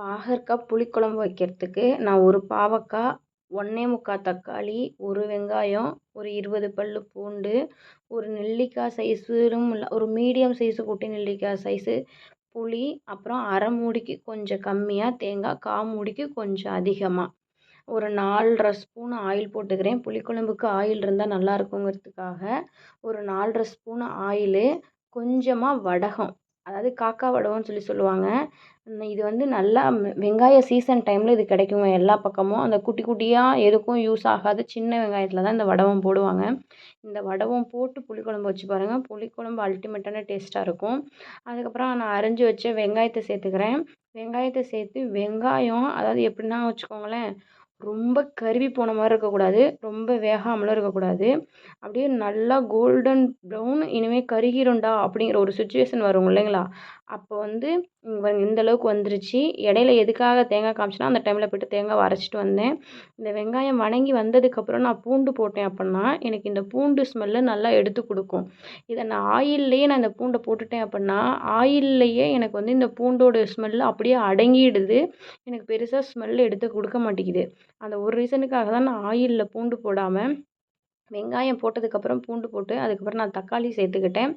பாகற்காய் புளிக்குழம்பு வைக்கிறதுக்கு நான் ஒரு பாவக்காய் ஒன்றே முக்கால் தக்காளி ஒரு வெங்காயம் ஒரு இருபது பல் பூண்டு ஒரு நெல்லிக்காய் சைஸுலும் இல்லை ஒரு மீடியம் சைஸு குட்டி நெல்லிக்காய் சைஸு புளி அப்புறம் அரை மூடிக்கு கொஞ்சம் கம்மியாக தேங்காய் கால் மூடிக்கு கொஞ்சம் அதிகமாக ஒரு நாலரை ஸ்பூன் ஆயில் போட்டுக்கிறேன். புளிக்குழம்புக்கு ஆயில் இருந்தால் நல்லா இருக்குங்கிறதுக்காக ஒரு நாலரை ஸ்பூன் ஆயிலு கொஞ்சமாக வடகம். அதாவது காக்கா வடவம்னு சொல்லி சொல்லுவாங்க. இது வந்து நல்லா வெங்காய சீசன் டைமில் இது கிடைக்குங்க. எல்லா பக்கமும் அந்த குட்டி குட்டியாக எதுக்கும் யூஸ் ஆகாத. சின்ன வெங்காயத்தில் தான் இந்த வடவம் போடுவாங்க. இந்த வடவம் போட்டு புளிக்குழம்பு வச்சு பாருங்கள் புளிக்குழம்பு அல்டிமேட்டான டேஸ்ட்டாக இருக்கும். அதுக்கப்புறம் நான் அரிஞ்சு வச்ச வெங்காயத்தை சேர்த்துக்கிறேன். வெங்காயத்தை சேர்த்து வெங்காயம் அதாவது எப்படின்னா வச்சுக்கோங்களேன் ரொம்ப கருகி போன மாதிரி இருக்கக்கூடாது. ரொம்ப வேகாமலும் இருக்கக்கூடாது. அப்படியே நல்லா கோல்டன் ப்ரௌன் இனிமேல் கருகிரும்டா அப்படிங்கிற ஒரு சுச்சுவேஷன் வரும் இல்லைங்களா? அப்போ வந்து இந்த அளவுக்கு வந்துருச்சு. இடையில எதுக்காக தேங்காய் காமிச்சேன்னா அந்த டைமில் போய்ட்டு தேங்காவை அரைச்சிட்டு வந்தேன். இந்த வெங்காயம் வணங்கி வந்ததுக்கப்புறம் நான் பூண்டு போட்டேன் அப்படின்னா எனக்கு இந்த பூண்டு ஸ்மெல்லு நல்லா எடுத்து கொடுக்கும். இதை நான் ஆயில்லையே நான் இந்த பூண்டை போட்டுட்டேன் அப்படின்னா ஆயில்லையே எனக்கு வந்து இந்த பூண்டோட ஸ்மெல்லு அப்படியே அடங்கிடுது. எனக்கு பெருசாக ஸ்மெல் எடுத்து கொடுக்க மாட்டேங்குது. அந்த ஒரு ரீசனுக்காக தான் நான் ஆயிலில் பூண்டு போடாமல் வெங்காயம் போட்டதுக்கப்புறம் பூண்டு போட்டு அதுக்கப்புறம் நான் தக்காளி சேர்த்துக்கிட்டேன்.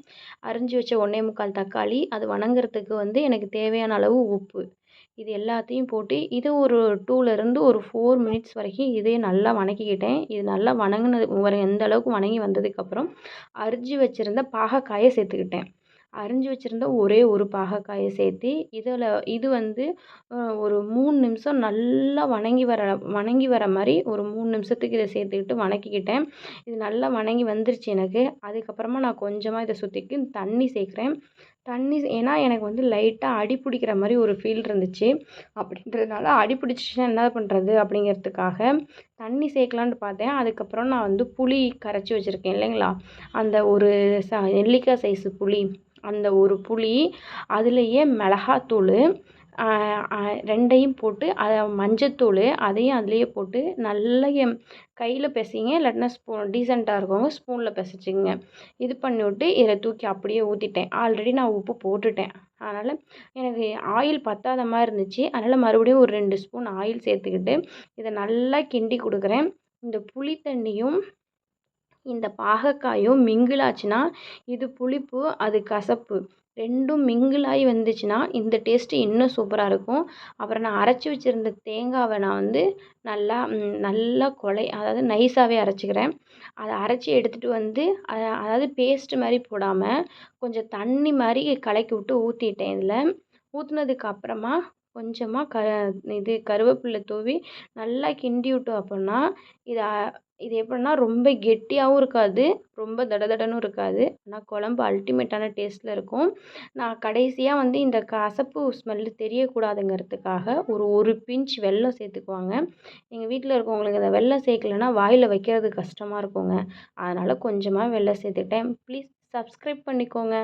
அரிஞ்சு வச்ச ஒன்றே முக்கால் தக்காளி அது வணங்குறதுக்கு வந்து எனக்கு தேவையான அளவு உப்பு. இது எல்லாத்தையும் போட்டு இது ஒரு டூலேருந்து ஒரு ஃபோர் மினிட்ஸ் வரைக்கும் இதே நல்லா வணக்கிக்கிட்டேன். இது நல்லா வணங்கினது வர எந்த அளவுக்கு வணங்கி வந்ததுக்கப்புறம் அரிஞ்சு வச்சுருந்த பாகக்காயை சேர்த்துக்கிட்டேன். அரிஞ்சு வச்சுருந்த ஒரே ஒரு பாகக்காயை சேர்த்து இதில் இது வந்து ஒரு மூணு நிமிஷம் நல்லா வணங்கி வர வணங்கி வர மாதிரி ஒரு மூணு நிமிஷத்துக்கு இதை சேர்த்துக்கிட்டு வணக்கிக்கிட்டேன். இது நல்லா வணங்கி வந்துருச்சு எனக்கு. அதுக்கப்புறமா நான் கொஞ்சமாக இதை சுற்றிக்கு தண்ணி சேர்க்குறேன். தண்ணி ஏன்னா எனக்கு வந்து லைட்டாக அடி பிடிக்கிற மாதிரி ஒரு ஃபீல் இருந்துச்சு. அப்படின்றதுனால அடி பிடிச்சிச்சின்னா என்ன பண்ணுறது அப்படிங்கிறதுக்காக தண்ணி சேர்க்கலான்ட்டு பார்த்தேன். அதுக்கப்புறம் நான் வந்து புளி கரைச்சி வச்சுருக்கேன் இல்லைங்களா? அந்த ஒரு ச நெல்லிக்காய் சைஸு புளி. அந்த ஒரு புளி அதுலேயே மிளகாத்தூள் ரெண்டையும் போட்டு அதை மஞ்சத்தூள் அதையும் அதுலேயே போட்டு நல்லா கையில் பிசைங்க. இல்லாட்டினா ஸ்பூன் டீசெண்டாக இருக்கவங்க ஸ்பூனில் பிசைச்சிங்க இது பண்ணிவிட்டு இதை தூக்கி அப்படியே ஊற்றிட்டேன் ஆல்ரெடி நான் உப்பு போட்டுட்டேன். அதனால் எனக்கு ஆயில் பத்தாத மாதிரி இருந்துச்சு. அதனால் மறுபடியும் ஒரு ரெண்டு ஸ்பூன் ஆயில் சேர்த்துக்கிட்டு இதை நல்லா கிண்டி கொடுக்குறேன். இந்த புளி தண்ணியும் இந்த பாகக்காயும் மிங்கிளாச்சுன்னா இது புளிப்பு அது கசப்பு. ரெண்டும் மிங்கிள் ஆகி வந்துச்சுன்னா இந்த டேஸ்ட்டு இன்னும் சூப்பராக இருக்கும். அப்புறம் நான் அரைச்சி வச்சுருந்த தேங்காவை நான் வந்து நல்லா நல்லா கொலை அதாவது நைஸாகவே அரைச்சிக்கிறேன். அதை அரைச்சி எடுத்துகிட்டு வந்து அதாவது பேஸ்ட்டு மாதிரி போடாமல் கொஞ்சம் தண்ணி மாதிரி கலக்கி விட்டு ஊற்றிட்டேன் இதில். ஊற்றுனதுக்கு அப்புறமா கொஞ்சமாக க இது கருவேப்பில்லை தூவி நல்லா கிண்டி விட்டோம் அப்புடின்னா இது இது எப்படின்னா ரொம்ப கெட்டியாகவும் இருக்காது ரொம்ப தட தடன்னும் இருக்காது. ஆனால் குழம்பு அல்டிமேட்டான டேஸ்ட்டில் இருக்கும். நான் கடைசியாக வந்து இந்த கசப்பு ஸ்மெல்லு தெரியக்கூடாதுங்கிறதுக்காக ஒரு ஒரு பிஞ்ச் வெல்லம் சேர்த்துக்குவாங்க. எங்கள் வீட்டில் இருக்கவங்களுக்கு இந்த வெல்லம் சேர்க்கலன்னா வாயில் வைக்கிறது கஷ்டமாக இருக்குங்க. அதனால் கொஞ்சமாக வெல்லம் சேர்த்துக்கிட்டேன். ப்ளீஸ் சப்ஸ்கிரைப் பண்ணிக்கோங்க.